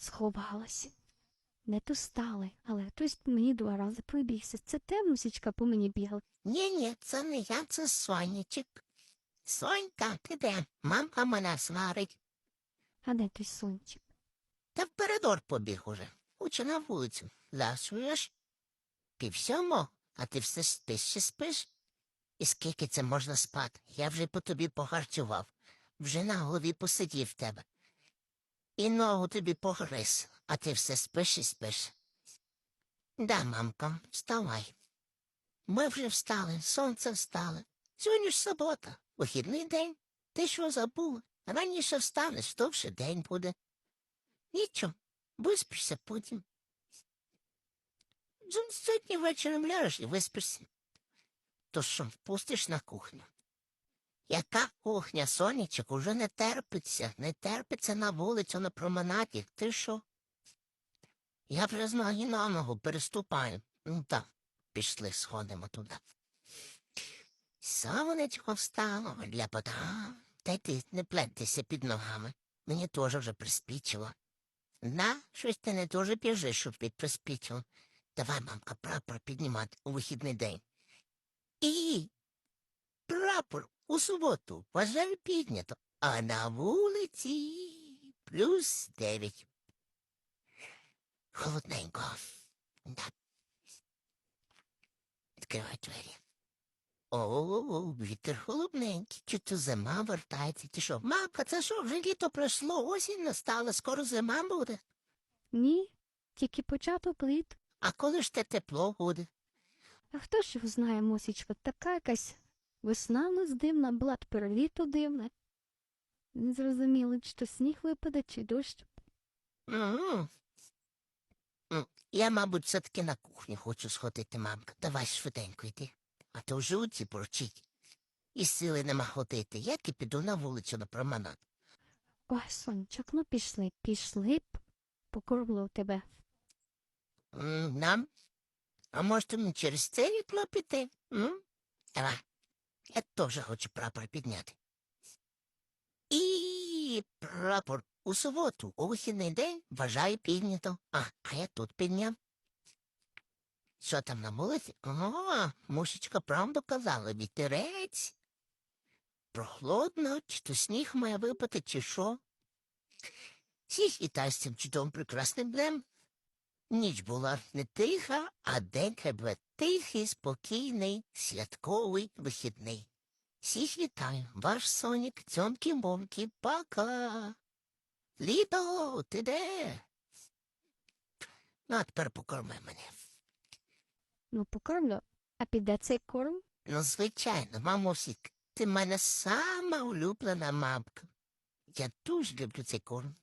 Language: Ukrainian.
сховалася. Не то стали, але хтось мені два рази пробігся. Це те мусічка по мені бігала. Ні, ні, це не я, це сонячик. Сонька, ти де? Мамка мене сварить. А де той сончик? Та в коридор побіг уже. Учи на вулицю. Ласуєш? Пів сьомо, а ти все спиш ще спиш? І скільки це можна спати? Я вже по тобі погарчував. Вже на голові посидів тебе. І ногу тобі погриз, а ти все спиш і спиш. Да, мамка, вставай. Ми вже встали, сонце встало. Сьогодні ж субота, вихідний день. Ти що забула? Раніше встанеш, довше день буде. Нічого, виспишся потім. Сьогодні вечором ляжеш і виспишся. То що, впустиш на кухню? Яка кухня, сонечок, уже не терпиться, не терпиться на вулицю, на променаді. Ти що? Я вже з ноги на ногу переступаю. Ну так, пішли, сходимо туди. Сонечко встало, ляпота. Та й ти не плентися під ногами. Мені теж вже приспічило. На, щось ти не дуже біжиш, щоб ти приспічило. Давай, мамка, прапор піднімати у вихідний день. І прапор у суботу вважаю піднято, а на вулиці плюс дев'ять. Холодненько. Да. Відкривай двері. О, вітер холодненький. Чи то зима вертається? Ти що? Мамка, це що, вже літо пройшло, осінь настала, скоро зима буде. Ні, тільки початок плит. А коли ж те тепло буде? А хто ж його знає, мусічка, така якась весна в нас дивна, була тепер літо дивне. Не зрозуміло, чи то сніг випаде, чи дощ. М. М, Я, мабуть, все-таки на кухню хочу сходити, мамка. Давай швиденько йди. А то в животі порчить. І сили нема ходити. Як і піду на вулицю на променад. Ой, сонечок, ну пішли, пішли б, покормлю тебе. М, Нам? А може мені через це вікно піти? М? Давай. Я теж хочу прапор підняти. І прапор у суботу, у вихідний день вважаю піднято. А, а я тут підняв. Що там на вулиці? О, мушечка правду казала, вітерець. Прохолодно, чи то сніг має випати, чи що? Всіх вітаю з цим чудовим прекрасним днем. Ніч була не тиха, а день тебе тихий, спокійний, святковий, вихідний. Всіх вітаю, ваш сонік, цьомкі момкі пока. Літо, ти де? Ну, а тепер покорми мене. Ну, покормлю. А піде цей корм? Ну, звичайно, мамусік, ти в мене сама улюблена мамка. Я дуже люблю цей корм.